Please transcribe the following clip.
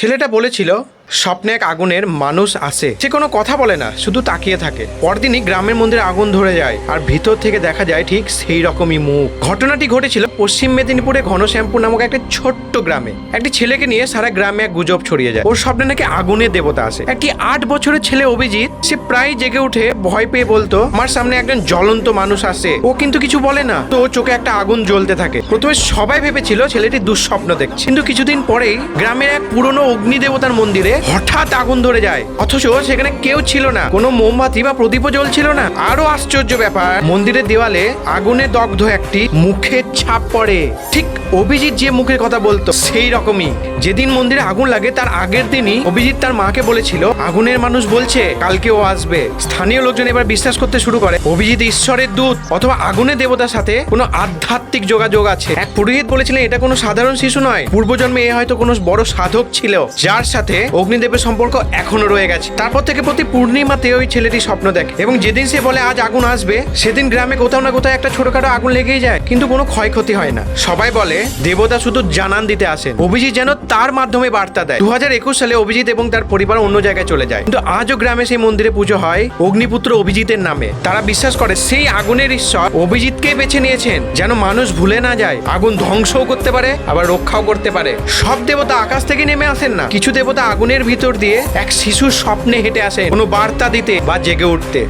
ছেলেটা বলেছিল স্বপ্নে এক আগুনের মানুষ আসে। সে কোনো কথা বলে না, শুধু তাকিয়ে থাকে। পরদিনই গ্রামের মন্দিরে আগুন ধরে যায়, আর ভিতর থেকে দেখা যায় ঠিক সেই রকমই মুখ। ঘটনাটি ঘটেছিল পশ্চিম মেদিনীপুরে ঘনশ্যামপুর নামক একটা ছোট্ট গ্রামে। একটি ছেলেকে নিয়ে সারা গ্রামে এক গুজব ছড়িয়ে যায়। ওর স্বপ্নে নাকি আগুনের দেবতা আসে। একটি আট বছরের ছেলে অভিজিৎ, সে প্রায় জেগে উঠে ভয় পেয়ে বলতো, আমার সামনে একজন জ্বলন্ত মানুষ আসে। ও কিন্তু কিছু বলে না, তো ওর চোখে একটা আগুন জ্বলতে থাকে। প্রথমে সবাই ভেবেছিল ছেলেটি দুঃস্বপ্ন দেখছে। কিন্তু কিছুদিন পরেই গ্রামের এক পুরনো অগ্নি দেবতার মন্দিরে হঠাৎ আগুন ধরে যায়। অথচ সেখানে কেউ ছিল না। কোনো মোমবাতি বা প্রদীপও জ্বলছিল না। আরও আশ্চর্য ব্যাপার, মন্দিরের দেওয়ালে আগুনে দগ্ধ একটি মুখের ছাপ পড়ে। ঠিক অভিজিৎ যে মুখের কথা বলতো, সেই রকমই। যেদিন মন্দিরে আগুন লাগে, তার আগের দিনই অভিজিৎ তার মাকে বলেছিল, আগুনের মানুষ বলছে কালকে ও আসবে। স্থানীয় লোকজন এবার বিশ্বাস করতে শুরু করে, অভিজিৎ ঈশ্বরের দূত অথবা আগুনের দেবতার সাথে কোনো আধ্যাত্মিক যোগাযোগ আছে। এক পুরোহিত বলেছিলেন, এটা কোনো সাধারণ শিশু নয়। পূর্বজন্মে এ হয়তো কোনো বড় সাধক ছিল, যার সাথে অগ্নিদেবের সম্পর্ক এখনও রয়ে গেছে। তারপর থেকে প্রতি পূর্ণিমাতে ওই ছেলেটি স্বপ্ন দেখে এবং যেদিন সে বলে, আজ আগুন আসবে, সেদিন গ্রামে কোথাও না কোথাও একটা ছোটখাটো আগুন লেগেই যায়, কিন্তু কোনো ক্ষয়ক্ষতি হয় না। সবাই বলে, দেবতা শুধু জানান দিতে আসেন। অভিজিৎ যেন তার মাধ্যমে বার্তা দেয়। দু হাজার একুশ সালে অভিজিৎ এবং তার পরিবার অন্য জায়গায় চলে যায়। কিন্তু আজও গ্রামে সেই মন্দিরে পুজো হয় অগ্নিপুত্র অভিজিতের নামে। তারা বিশ্বাস করে সেই আগুনের ঈশ্বর অভিজিৎকে বেছে নিয়েছেন, যেন মানুষ ভুলে না যায়। আগুন ধ্বংসও করতে পারে, আবার রক্ষাও করতে পারে। সব দেবতা আকাশ থেকে নেমে আসেন না। কিছু দেবতা আগুনের ভিতর দিয়ে এক শিশুর স্বপ্নে হেঁটে আসেন। কোনো বার্তা দিতে বা জেগে উঠতে।